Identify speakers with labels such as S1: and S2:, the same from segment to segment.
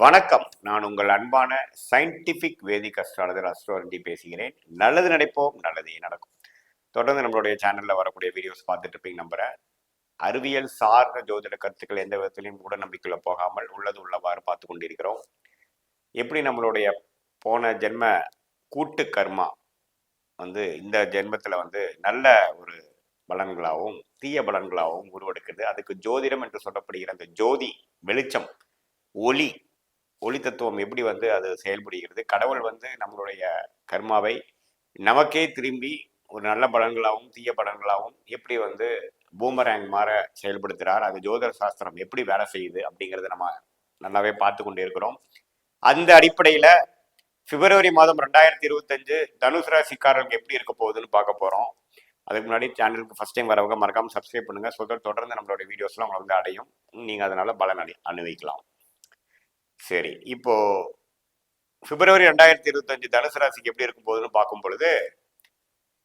S1: வணக்கம். நான் உங்கள் அன்பான சயின்டிபிக் வேதிக் அஸ்ட்ராலஜர் அஸ்ட்ரோரண்டி பேசுகிறேன். நல்லது நினைப்போம் நல்லதே நடக்கும். தொடர்ந்து நம்மளுடைய சேனல்ல வரக்கூடிய வீடியோஸ் பார்த்துட்டு இருப்பீங்க நம்புறேன். அறிவியல் சார்ந்த ஜோதிட கருத்துக்கள் எந்த விதத்திலையும் கூட நம்பிக்கையில் போகாமல் உள்ளது உள்ளவாறு பார்த்து கொண்டிருக்கிறோம். எப்படி நம்மளுடைய போன ஜென்ம கூட்டு கர்மா வந்து இந்த ஜென்மத்தில் வந்து நல்ல ஒரு பலன்களாகவும் தீய பலன்களாகவும் உருவெடுக்குது. அதுக்கு ஜோதிடம் என்று சொல்லப்படுகிற அந்த ஜோதி வெளிச்சம் ஒளி ஒளி தத்துவம் எப்படி வந்து அது செயல்படுகிறது? கடவுள் வந்து நம்மளுடைய கர்மாவை நமக்கே திரும்பி ஒரு நல்ல பலன்களாகவும் தீய பலன்களாகவும் எப்படி வந்து பூமரேங் மாற செயல்படுத்துகிறார் அது ஜோதிட சாஸ்திரம் எப்படி வேலை செய்யுது? அப்படிங்கிறத நம்ம நல்லாவே பார்த்து கொண்டு இருக்கிறோம். அந்த அடிப்படையில் பிப்ரவரி மாதம் ரெண்டாயிரத்தி இருபத்தஞ்சு தனுசு ராசிக்காரர்களுக்கு எப்படி இருக்க போகுதுன்னு பார்க்க போகிறோம் அதுக்கு முன்னாடி சேனலுக்கு ஃபஸ்ட் டைம் வரவங்க மறக்காமல் சப்ஸ்கிரைப் பண்ணுங்கள் ஸோ தொடர்ந்து நம்மளுடைய வீடியோஸ்லாம் உங்களை வந்து அடையும். நீங்கள் அதனால் பலன் அடை அனுபவிக்கலாம். சரி இப்போ பிப்ரவரி ரெண்டாயிரத்தி இருபத்தஞ்சு தனுசு ராசிக்கு எப்படி இருக்கும் போதுன்னு பார்க்கும் பொழுது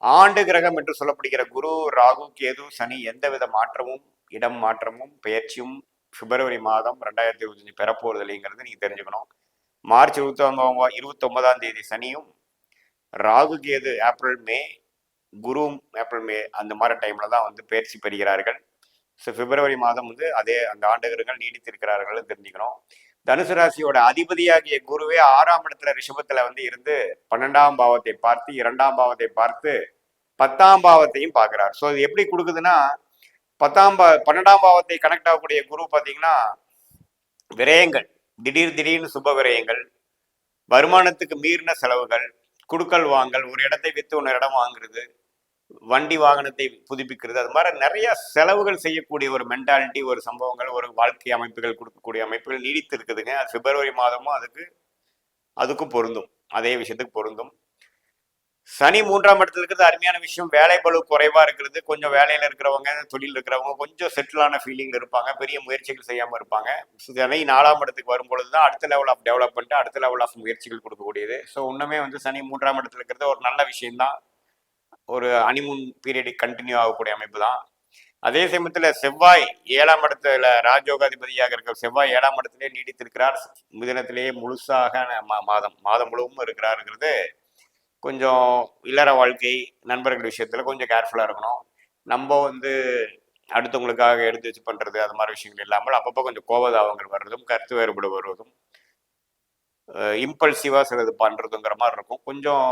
S1: ஆண்டு கிரகம் என்று சொல்லப்படுகிற குரு ராகு கேது சனி எந்தவித மாற்றமும் இடம் மாற்றமும் பெயர்ச்சியும் பிப்ரவரி மாதம் ரெண்டாயிரத்தி இருபத்தஞ்சு பெறப்போறது இல்லைங்கிறது நீங்க தெரிஞ்சுக்கணும். மார்ச் இருபத்தி ஒன்பதாம் இருபத்தி ஒன்பதாம் தேதி சனியும் Rahu Ketu April May Guru April May அந்த மாதிரி டைம்ல தான் வந்து பயிற்சி பெறுகிறார்கள். ஸோ பிப்ரவரி மாதம் வந்து அதே அந்த ஆண்டுகர்கள் நீடித்திருக்கிறார்கள் தெரிஞ்சுக்கணும். தனுசு ராசியோட அதிபதியாகிய குருவே ஆறாம் இடத்துல ரிஷபத்துல வந்து இருந்து பன்னெண்டாம் பாவத்தை பார்த்து இரண்டாம் பாவத்தை பார்த்து பத்தாம் பாவத்தையும் பார்க்கிறார். ஸோ இது எப்படி கொடுக்குதுன்னா பத்தாம் பா பன்னெண்டாம் பாவத்தை கனெக்ட் ஆகக்கூடிய குரு பார்த்தீங்கன்னா விரயங்கள் திடீர் திடீர்னு சுப விரயங்கள் வருமானத்துக்கு மீறின செலவுகள் குடுக்கல் வாங்கல் ஒரு இடத்தை வித்து ஒரு இடம் வாங்குறது வண்டி வாகனத்தை புதுப்பிக்கிறது. அது மாதிரி நிறைய செலவுகள் செய்யக்கூடிய ஒரு மென்டாலிட்டி ஒரு சம்பவங்கள் ஒரு வாழ்க்கை அமைப்புகள் கொடுக்கக்கூடிய அமைப்புகள் நீடித்து இருக்குதுங்க அது பிப்ரவரி மாதமும் அதுக்கு அதுக்கும் பொருந்தும். அதே விஷயத்துக்கு பொருந்தும். சனி மூன்றாம் இடத்துல இருக்கிறது அருமையான விஷயம். வேலை பளு குறைவா இருக்கிறது. கொஞ்சம் வேலையில இருக்கிறவங்க தொழில் இருக்கிறவங்க கொஞ்சம் செட்டிலான ஃபீலிங்ல இருப்பாங்க. பெரிய முயற்சிகள் செய்யாம இருப்பாங்க. சனி நாலாம் இடத்துக்கு வரும் பொழுதுதான் அடுத்த லெவல் ஆஃப் டெவலப்மெண்ட் அடுத்த லெவல் ஆஃப் முயற்சிகள் கொடுக்கக்கூடியது. ஸோ இன்னுமே வந்து சனி மூன்றாம் இடத்துல இருக்கிறது ஒரு நல்ல விஷயம்தான். ஒரு அனிமூன் பீரியட் கண்டினியூ ஆகக்கூடிய அமைப்பு தான் அதே சமயத்துல செவ்வாய் ஏழாம் இடத்துல ராஜயோகாதிபதியாக இருக்கிற செவ்வாய் ஏழாம் இடத்திலே நீடித்திருக்கிறார். மிதனத்திலேயே முழுசாக மாதம் மாதம் முழுவதும் இருக்கிறாருங்கிறது கொஞ்சம் இல்லற வாழ்க்கை நண்பர்கள் விஷயத்துல கொஞ்சம் கேர்ஃபுல்லா இருக்கணும். நம்ம வந்து அடுத்தவங்களுக்காக எடுத்து வச்சு பண்றது அது மாதிரி விஷயங்கள் இல்லாமல் அப்பப்போ கொஞ்சம் கோபதாபங்கள் வர்றதும் கருத்து வேறுபாடு வருவதும் இம்பல்சிவாக சிலது பண்ணுறதுங்கிற மாதிரி இருக்கும். கொஞ்சம்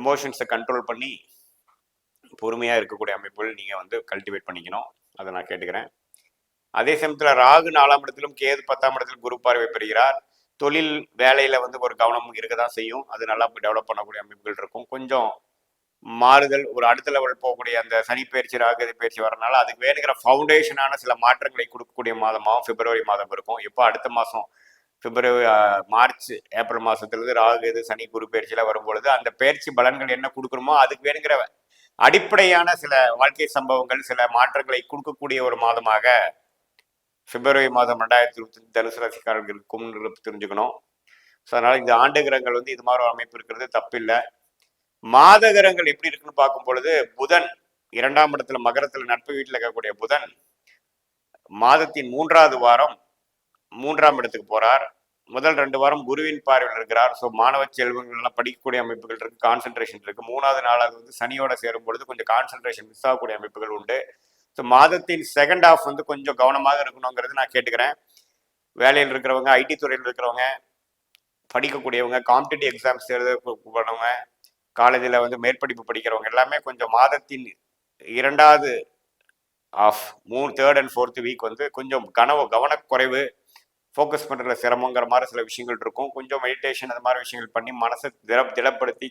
S1: எமோஷன்ஸை கண்ட்ரோல் பண்ணி பொறுமையாக இருக்கக்கூடிய அமைப்புகள் நீங்கள் வந்து கல்டிவேட் பண்ணிக்கணும். அதை நான் கேட்டுக்கிறேன். அதே சமயத்தில் ராகு நாலாம் இடத்திலும் கேது பத்தாம் இடத்திலும் குரு பார்வை பெறுகிறார். தொழில் வேலையில வந்து ஒரு கவனம் இருக்க தான் செய்யும். அது நல்லா டெவலப் பண்ணக்கூடிய அமைப்புகள் இருக்கும். கொஞ்சம் மாறுதல் ஒரு அடுத்த லெவல் போகக்கூடிய அந்த சனி பயிற்சி ராகு பயிற்சி வரனால அதுக்கு வேணுங்கிற ஃபவுண்டேஷனான சில மாற்றங்களை கொடுக்கக்கூடிய மாதமாகவும் பிப்ரவரி மாதம் இருக்கும். இப்போ அடுத்த மாதம் பிப்ரவரி மார்ச் ஏப்ரல் மாதத்துலேருந்து ராகு இது சனி குரு பயிற்சியில வரும்பொழுது அந்த பயிற்சி பலன்கள் என்ன கொடுக்கணுமோ அதுக்கு வேணுங்கிற அடிப்படையான சில வாழ்க்கை சம்பவங்கள் சில மாற்றங்களை கொடுக்கக்கூடிய ஒரு மாதமாக பிப்ரவரி மாதம் ரெண்டாயிரத்தி இருபத்தி தனுசு ராசிக்காரர்கள் இருக்கும்னு தெரிஞ்சுக்கணும். ஸோ அதனால் இந்த ஆண்டு கிரகங்கள் வந்து இது மாதிரி அமைப்பு இருக்கிறது தப்பில்லை. மாத கிரகங்கள் எப்படி இருக்குன்னு பார்க்கும் பொழுது புதன் இரண்டாம் இடத்துல மகரத்தில் நட்பு வீட்டில் இருக்கக்கூடிய புதன் மாதத்தின் மூன்றாவது வாரம் மூன்றாம் இடத்துக்கு போறார். முதல் ரெண்டு வாரம் குருவின் பார்வையில் இருக்கிறார். ஸோ மாணவ செல்வங்கள்லாம் படிக்கக்கூடிய அமைப்புகள் இருக்கு கான்சென்ட்ரேஷன் இருக்கு. மூணாவது நாளாக வந்து சனியோட சேரும் பொழுது கொஞ்சம் கான்சென்ட்ரேஷன் மிஸ் ஆகக்கூடிய அமைப்புகள் உண்டு. ஸோ மாதத்தின் செகண்ட் ஹாஃப் வந்து கொஞ்சம் கவனமாக இருக்கணுங்கிறது நான் கேட்டுக்கிறேன். வேலையில் இருக்கிறவங்க ஐடி துறையில் இருக்கிறவங்க படிக்கக்கூடியவங்க காம்படிட்டிவ் எக்ஸாம்ஸ் எழுதப்படுறவங்க போனவங்க காலேஜில் வந்து மேற்படிப்பு படிக்கிறவங்க எல்லாமே கொஞ்சம் மாதத்தின் இரண்டாவது ஆஃப் மூணு தேர்ட் அண்ட் ஃபோர்த் வீக் வந்து கொஞ்சம் கனவு கவனக்குறைவு ஃபோக்கஸ் பண்ணுறதுல சிரமங்கிற மாதிரி சில விஷயங்கள் இருக்கும். கொஞ்சம் மெடிடேஷன் அது மாதிரி விஷயங்கள் பண்ணி மனசை திட திடப்படுத்தி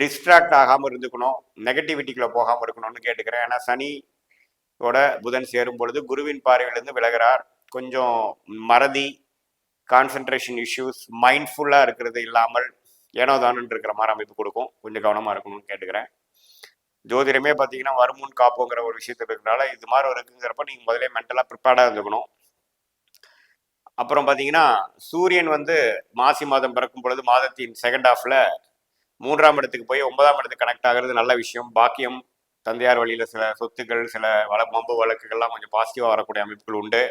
S1: டிஸ்ட்ராக்ட் ஆகாமல் இருந்துக்கணும். நெகட்டிவிட்டிக்குள்ளே போகாமல் இருக்கணும்னு கேட்டுக்கிறேன். ஏன்னா சனியோட புதன் சேரும் பொழுது குருவின் பார்வையிலிருந்து விலகிறார். கொஞ்சம் மறதி கான்சென்ட்ரேஷன் இஷ்யூஸ் மைண்ட்ஃபுல்லாக இருக்கிறது இல்லாமல் ஏனோ தானுன்னு இருக்கிற மாதிரி அமைப்பு கொடுக்கும். கொஞ்சம் கவனமாக இருக்கணும்னு கேட்டுக்கிறேன். ஜோதிடமே பார்த்தீங்கன்னா வருமுன் காப்போங்கிற ஒரு விஷயத்தில் இருக்கிறனால இது மாதிரி இருக்குங்கிறப்ப நீங்கள் முதலே மென்டலாக ப்ரிப்பேர்டாக இருந்துக்கணும். அப்புறம் பார்த்தீங்கன்னா சூரியன் வந்து மாசி மாதம் பிறக்கும் பொழுது மாதத்தின் செகண்ட் ஹாஃப்ல மூன்றாம் இடத்துக்கு போய் ஒன்பதாம் இடத்துக்கு கனெக்ட் ஆகிறது நல்ல விஷயம். பாக்கியம் தந்தையார் வழியில் சில சொத்துக்கள் சில வள மம்பு வழக்குகள்லாம் கொஞ்சம் பாசிட்டிவாக வரக்கூடிய அமைப்புகள் உண்டு.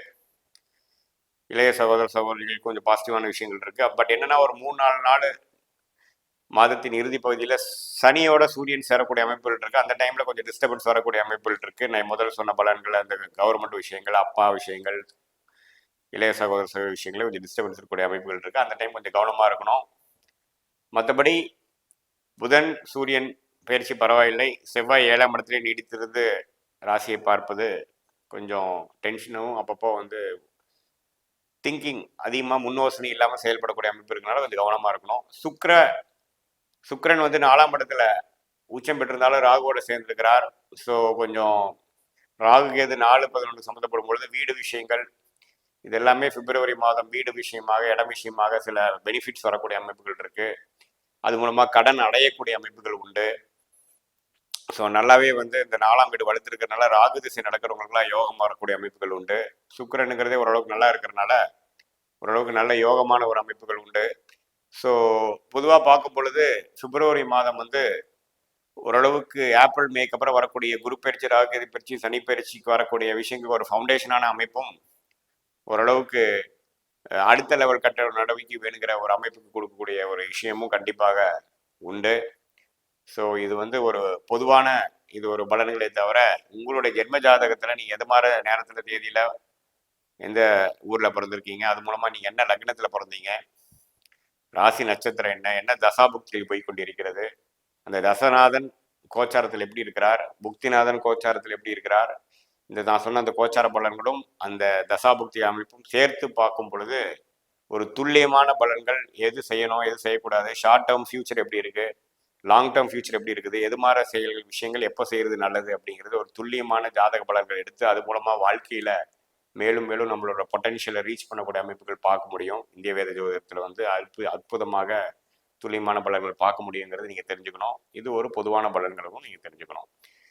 S1: இளைய சகோதர சகோதரிகள் கொஞ்சம் பாசிட்டிவான விஷயங்கள் இருக்குது பட் என்னன்னா ஒரு மூணு நாலு நாள் மாதத்தின் இறுதி பகுதியில் சனியோட சூரியன் சேரக்கூடிய அமைப்புகள் இருக்குது அந்த டைமில் கொஞ்சம் டிஸ்டர்பன்ஸ் வரக்கூடிய அமைப்புகள் இருக்குது நான் முதல்ல சொன்ன பலன்கள் அந்த கவர்மெண்ட் விஷயங்கள் அப்பா விஷயங்கள் இளைய சகோதர சகோதரி விஷயங்களே கொஞ்சம் டிஸ்டர்பன்ஸ் இருக்கக்கூடிய அமைப்புகள் இருக்குது அந்த டைம் கொஞ்சம் கவனமாக இருக்கணும். மற்றபடி புதன் சூரியன் பயிற்சி பரவாயில்லை. செவ்வாய் ஏழாம் இடத்துலேயே நீடித்திருந்து ராசியை பார்ப்பது கொஞ்சம் டென்ஷனும் அப்பப்போ வந்து திங்கிங் அதிகமாக முன்னோசனை இல்லாமல் செயல்படக்கூடிய அமைப்பு இருக்கனால கொஞ்சம் கவனமாக இருக்கணும். சுக்கர சுக்கரன் வந்து நாலாம் இடத்துல உச்சம் பெற்றிருந்தாலும் ராகுவோட சேர்ந்திருக்கிறார். ஸோ கொஞ்சம் ராகு கேது நாலு பதினொன்று சம்மந்தப்படும் பொழுது வீடு விஷயங்கள் இது எல்லாமே பிப்ரவரி மாதம் வீடு விஷயமாக இடம் விஷயமாக சில பெனிஃபிட்ஸ் வரக்கூடிய அமைப்புகள் இருக்கு. அது மூலமாக கடன் அடையக்கூடிய அமைப்புகள் உண்டு. ஸோ நல்லாவே வந்து இந்த நாலாம் வீடு வளர்த்துருக்கறனால ராகு திசை நடக்கிறவங்களுக்குலாம் யோகம் வரக்கூடிய அமைப்புகள் உண்டு. சுக்கிரனுங்கிறதே ஓரளவுக்கு நல்லா இருக்கிறனால ஓரளவுக்கு நல்ல யோகமான ஒரு அமைப்புகள் உண்டு. ஸோ பொதுவாக பார்க்கும் பொழுது பிப்ரவரி மாதம் வந்து ஓரளவுக்கு ஏப்ரல் மேக்கு அப்புறம் வரக்கூடிய குரு பயிற்சி ராகு பயிற்சி சனி பயிற்சிக்கு வரக்கூடிய விஷயங்களுக்கு ஒரு ஃபவுண்டேஷனான அமைப்பும் ஓரளவுக்கு அடுத்த லெவல் கட்ட நடவடிக்கை வேணுங்கிற ஒரு அமைப்புக்கு கொடுக்கக்கூடிய ஒரு விஷயமும் கண்டிப்பாக உண்டு. ஸோ இது வந்து ஒரு பொதுவான இது ஒரு பலன்களே தவிர உங்களுடைய ஜென்ம ஜாதகத்தில் நீங்கள் எது மாதிரி நேரத்தில் தேதியில் எந்த ஊரில் பிறந்திருக்கீங்க? அது மூலமாக நீங்கள் என்ன லக்னத்தில் பிறந்தீங்க? ராசி நட்சத்திரம் என்ன? என்ன தசாபுக்தியில் போய் கொண்டிருக்கிறது? அந்த தசநாதன் கோச்சாரத்தில் எப்படி இருக்கிறார்? புக்திநாதன் கோச்சாரத்தில் எப்படி இருக்கிறார்? இந்த நான் சொன்ன அந்த கோச்சார பலன்களும் அந்த தசாபுக்தி அமைப்பும் சேர்த்து பார்க்கும் பொழுது ஒரு துல்லியமான பலன்கள் எது செய்யணும் எது செய்யக்கூடாது ஷார்ட் டேர்ம் ஃபியூச்சர் எப்படி இருக்கு லாங் டேர்ம் ஃபியூச்சர் எப்படி இருக்குது எது மாதிரி செயல்கள் விஷயங்கள் எப்போ செய்யறது நல்லது அப்படிங்கிறது ஒரு துல்லியமான ஜாதக பலன்கள் எடுத்து அது மூலமாக வாழ்க்கையில மேலும் மேலும் நம்மளோட பொட்டன்ஷியலை ரீச் பண்ணக்கூடிய அமைப்புகள் பார்க்க முடியும். இந்திய வேத ஜோதிடத்தில் வந்து அற்பு அற்புதமாக துல்லியமான பலன்கள் பார்க்க முடியுங்கிறது நீங்கள் தெரிஞ்சுக்கணும். இது ஒரு பொதுவான பலன்களும் நீங்கள் தெரிஞ்சுக்கணும்.